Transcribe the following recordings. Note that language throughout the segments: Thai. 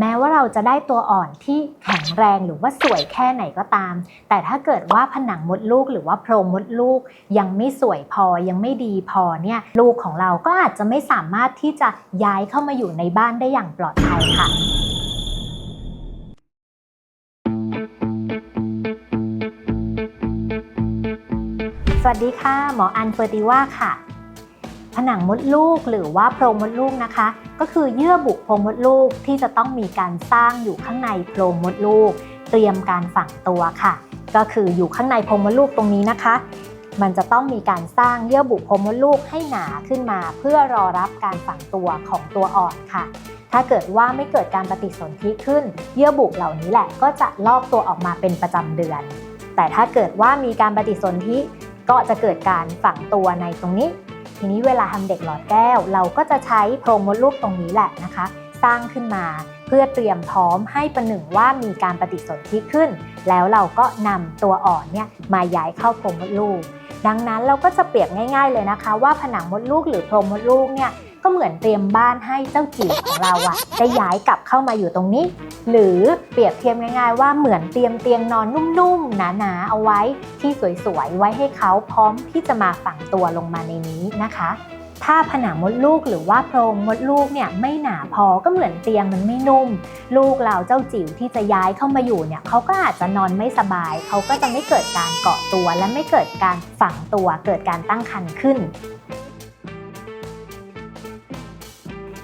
แม้ว่าเราจะได้ตัวอ่อนที่แข็งแรงหรือว่าสวยแค่ไหนก็ตาม แต่ถ้าเกิดว่าผนังมดลูกหรือว่าโพรงมดลูกยังไม่สวยพอยังไม่ดีพอเนี่ยลูกของเราก็อาจจะไม่สามารถที่จะย้ายเข้ามาอยู่ในบ้านได้อย่างปลอดภัยค่ะสวัสดีค่ะ หมออันเฟอร์ติว่าค่ะ ผนังมดลูกหรือว่าโพรงมดลูกนะคะ ก็คือเยื่อบุโพรงมดลูกที่จะต้องมีการสร้างอยู่ข้างในโพรงมดลูก เตรียมการฝังตัวค่ะ ก็คืออยู่ข้างในโพรงมดลูกตรงนี้นะคะ มันจะต้องมีการสร้างเยื่อบุโพรงมดลูกให้หนาขึ้นมา เพื่อรอรับการฝังตัวของตัวอ่อนค่ะ ถ้าเกิดว่าไม่เกิดการปฏิสนธิขึ้น เยื่อบุเหล่านี้แหละก็จะลอกตัวออกมาเป็นประจำเดือน แต่ถ้าเกิดว่ามีการปฏิสนธิก็จะเกิดการฝังตัวในตรงนี้ ทีนี้เวลาทำเด็กหลอดแก้ว เราก็จะใช้โพรงมดลูกตรงนี้แหละนะคะ สร้างขึ้นมาเพื่อเตรียมพร้อมให้ประหนึ่งว่ามีการปฏิสนธิขึ้น แล้วเราก็นำตัวอ่อนเนี่ยมาย้ายเข้าโพรงมดลูก ดังนั้นเราก็จะเปรียบง่าย ๆเลยนะคะ ว่าผนังมดลูกหรือโพรงมดลูกเนี่ย ก็เหมือนเตรียมบ้านให้เจ้าจิ๋วของเราอะได้ย้ายกลับเข้ามาอยู่ตรงนี้ หรือเปรียบเทียบง่ายๆ ว่าเหมือนเตรียมเตียงนอนนุ่มๆหนาๆเอาไว้ที่สวยๆไว้ให้เขาพร้อมที่จะมาฝังตัวลงมาในนี้นะคะถ้าผนังมดลูกหรือว่าโพรงมดลูกเนี่ยไม่หนาพอก็เหมือนเตียงมันไม่นุ่ม ลูกเราเจ้าจิ๋วที่จะย้ายเข้ามาอยู่เนี่ยเขาก็อาจจะนอนไม่สบาย เขาก็จะไม่เกิดการเกาะตัวและไม่เกิดการฝังตัวเกิดการตั้งครรภ์ขึ้น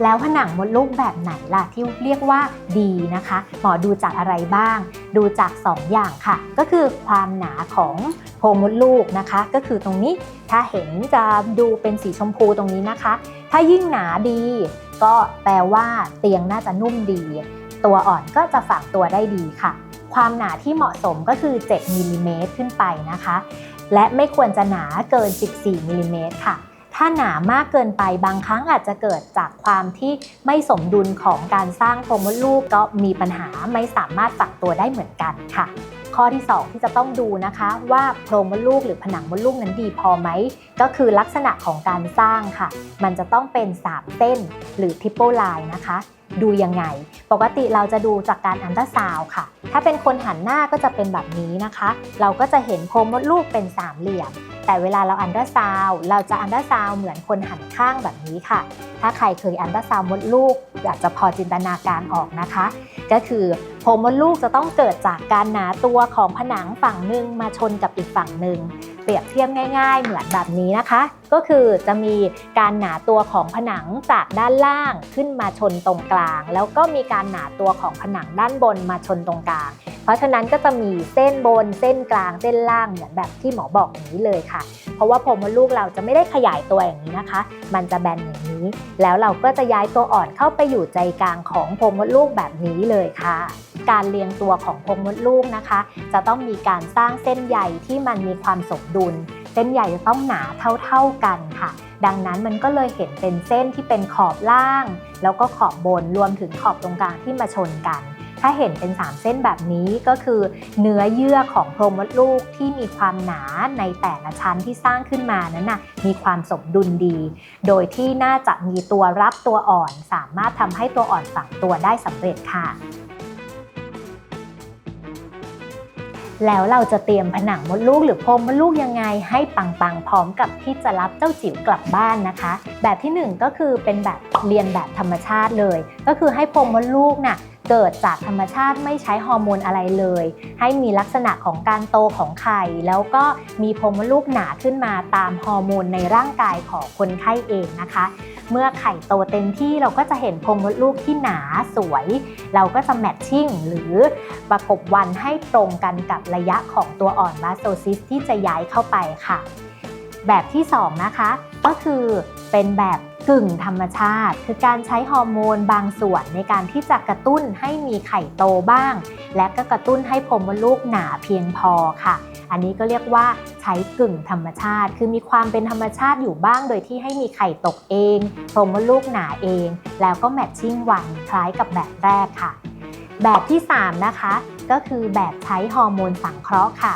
แล้วผนังมดลูกแบบไหนล่ะที่เรียกว่าดีนะคะ หมอดูจากอะไรบ้าง ดูจาก 2 อย่างค่ะ ก็คือความหนาของโพรงมดลูกนะคะ ก็คือตรงนี้ถ้าเห็นจะดูเป็นสีชมพูตรงนี้นะคะ ถ้ายิ่งหนาดี ก็แปลว่าเตียงน่าจะนุ่มดี ตัวอ่อนก็จะฝังตัวได้ดีค่ะ ความหนาที่เหมาะสมก็คือ 7มิลลิเมตรขึ้นไปนะคะ และไม่ควรจะหนาเกิน 14มิลลิเมตรค่ะ ถ้าหนามากเกินไปบางครั้งอาจจะเกิดจากความที่ไม่สมดุลของการสร้างโครงมดลูกก็มีปัญหาไม่สามารถฝักตัวได้เหมือนกันค่ะ ข้อที่ 2 ที่จะต้องดูนะคะว่าโพรงมดลูกหรือผนังมดลูกนั้นดีพอไหม ก็คือลักษณะของการสร้างค่ะ มันจะต้องเป็น3เส้นหรือทริปเปิลไลน์นะคะ ดูยังไง ปกติเราจะดูจากการอันตราซาวค่ะ ถ้าเป็นคนหันหน้าก็จะเป็นแบบนี้นะคะ เราก็จะเห็นโพรงมดลูกเป็นสามเหลี่ยม แต่เวลาเราอันตราซาวเราจะอันตราซาวเหมือนคนหันข้างแบบนี้ค่ะ ถ้าใครเคยอันตราซาวมดลูกอยากจะพอจินตนาการออกนะคะ ก็คือโพรงมดลูกจะต้องเกิดจากการหนาตัวของผนังฝั่งหนึ่งมาชนกับอีกฝั่งหนึ่งเปรียบเทียบง่าย ๆ เหมือนแบบนี้นะคะ ก็คือจะมีการหนาตัวของผนังจากด้านล่างขึ้นมาชนตรงกลาง แล้วก็มีการหนาตัวของผนังด้านบนมาชนตรงกลาง เพราะฉะนั้นก็จะมีเส้นบนเส้นกลางเส้นล่างเหมือนแบบที่หมอบอกอย่างนี้เลยค่ะ เพราะว่าผมมดลูกเราจะไม่ได้ขยายตัวอย่างนี้นะคะ มันจะแบนอย่างนี้ แล้วเราก็จะย้ายตัวอ่อนเข้าไปอยู่ใจกลางของโพรงมดลูกแบบนี้เลยค่ะ การเรียงตัวของโพรงมดลูกนะคะ จะต้องมีการสร้างเส้นใยที่มันมีความสมดุล เส้นใยจะต้องหนาเท่าๆกันค่ะ ดังนั้นมันก็เลยเห็นเป็นเส้นที่เป็นขอบล่าง แล้วก็ขอบบนรวมถึงขอบตรงกลางที่มาชนกัน ถ้าเห็นเป็น 3 เส้นแบบนี้ก็คือ เนื้อเยื่อของโพรงมดลูกที่มีความหนาในแต่ละชั้นที่สร้างขึ้นมานั้นนะมีความสมดุลดี โดยที่น่าจะมีตัวรับตัวอ่อน สามารถทำให้ตัวอ่อนฝังตัวได้สำเร็จค่ะ แล้วเราจะเตรียมผนังมดลูกหรือพรมมดลูกยังไงให้ปังๆพร้อมกับที่จะรับเจ้าจิ๋วกลับบ้านนะคะ แบบที่หนึ่งก็คือเป็นแบบเรียนแบบธรรมชาติเลย ก็คือให้พรมมดลูกน่ะ เกิดจากธรรมชาติไม่ใช้ฮอร์โมนอะไรเลย ให้มีลักษณะของการโตของไข่ แล้วก็มีพรงมดลูกหนาขึ้นมาตามฮอร์โมนในร่างกายของคนไข้เองนะคะ เมื่อไข่โตเต็มที่เราก็จะเห็นพรงมดลูกที่หนาสวย เราก็จะแมทชิ่งหรือประกบวันให้ตรงกันกับระยะของตัวอ่อนบาสโซซิสที่จะย้ายเข้าไปค่ะ แบบที่ 2 นะคะ ก็คือเป็นแบบ กึ่งธรรมชาติ คือการใช้ฮอร์โมนบางส่วนในการที่จะกระตุ้นให้มีไข่โตบ้าง และก็กระตุ้นให้โพรงมดลูกหนาเพียงพอค่ะ อันนี้ก็เรียกว่าใช้กึ่งธรรมชาติ คือมีความเป็นธรรมชาติอยู่บ้าง โดยที่ให้มีไข่ตกเองโพรงมดลูกหนาเอง แล้วก็แมทชิ่งวันคล้ายกับแบบแรกค่ะ แบบที่ 3 นะคะ ก็คือแบบใช้ฮอร์โมนสังเคราะห์ค่ะ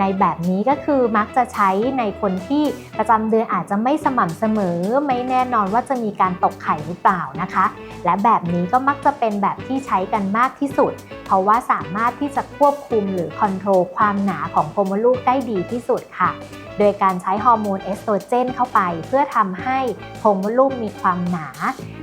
ในแบบนี้ก็คือมักจะใช้ในคนที่ประจำเดือนอาจจะไม่สม่ำเสมอ ไม่แน่นอนว่าจะมีการตกไข่หรือเปล่านะคะ และแบบนี้ก็มักจะเป็นแบบที่ใช้กันมากที่สุด ราะว่าสามารถที่จะควบคุมหรือคอนโทรลความหนาของโครโมลูกได้ดีที่สุดค่ะ โดยการใช้ฮอร์โมนเอสโตรเจนเข้าไป เพื่อทำให้โครโมลูกมีความหนา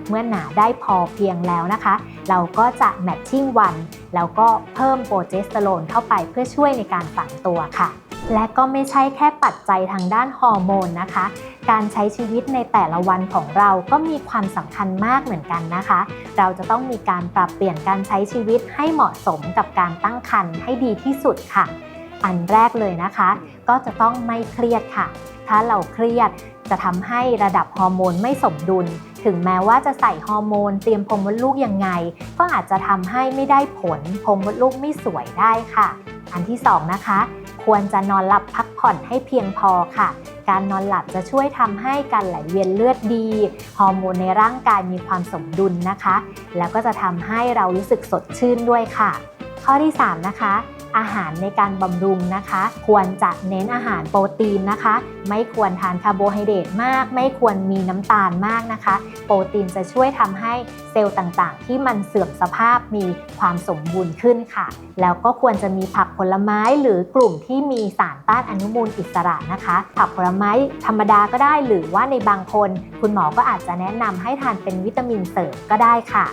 เมื่อหนาได้พอเพียงแล้วนะคะ เราก็จะแมทชิ่งวัน แล้วก็เพิ่มโปรเจสเตอโรนเข้าไปเพื่อช่วยในการฝังตัวค่ะ และก็ไม่ใช่แค่ปัจจัยทางด้านฮอร์โมนนะคะ การใช้ชีวิตในแต่ละวันของเราก็มีความสำคัญมากเหมือนกันนะคะ เราจะต้องมีการปรับเปลี่ยนการใช้ชีวิตให้เหมาะสมกับการตั้งครรภ์ให้ดีที่สุดค่ะ อันแรกเลยนะคะ ก็จะต้องไม่เครียดค่ะ ถ้าเราเครียดจะทำให้ระดับฮอร์โมนไม่สมดุล ถึงแม้ว่าจะใส่ฮอร์โมนเตรียมพรมมดลูกยังไง ก็อาจจะทำให้ไม่ได้ผลพรมมดลูกไม่สวยได้ค่ะ อันที่สองนะคะ ควรจะนอนหลับพักผ่อนให้เพียงพอค่ะ การนอนหลับจะช่วยทำให้การไหลเวียนเลือดดี ฮอร์โมนในร่างกายมีความสมดุลนะคะ แล้วก็จะทำให้เรารู้สึกสดชื่นด้วยค่ะ ข้อที่ 3 นะคะ อาหารในการบำรุงนะคะ ควรจะเน้นอาหารโปรตีนนะคะ ไม่ควรทานคาร์โบไฮเดรตมาก ไม่ควรมีน้ำตาลมากนะคะ โปรตีนจะช่วยทำให้เซลล์ต่างๆ ที่มันเสื่อมสภาพมีความสมบูรณ์ขึ้นค่ะ แล้วก็ควรจะมีผักผลไม้หรือกลุ่มที่มีสารต้านอนุมูลอิสระนะคะ ผักผลไม้ธรรมดาก็ได้หรือว่าในบางคน คุณหมอก็อาจจะแนะนำให้ทานเป็นวิตามินเสริมก็ได้ค่ะ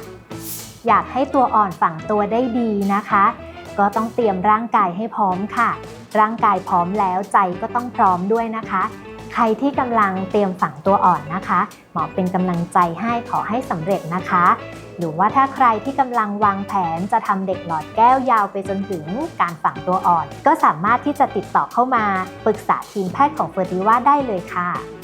อยากให้ตัวอ่อนฝังตัวได้ดีนะคะ ก็ต้องเตรียมร่างกายให้พร้อมค่ะ ร่างกายพร้อมแล้วใจก็ต้องพร้อมด้วยนะคะ ใครที่กำลังเตรียมฝังตัวอ่อนนะคะ หมอเป็นกำลังใจให้ขอให้สำเร็จนะคะ หรือว่าถ้าใครที่กำลังวางแผนจะทำเด็กหลอดแก้วยาวไปจนถึงการฝังตัวอ่อน ก็สามารถที่จะติดต่อเข้ามาปรึกษาทีมแพทย์ของเฟอร์ติว่าได้เลยค่ะ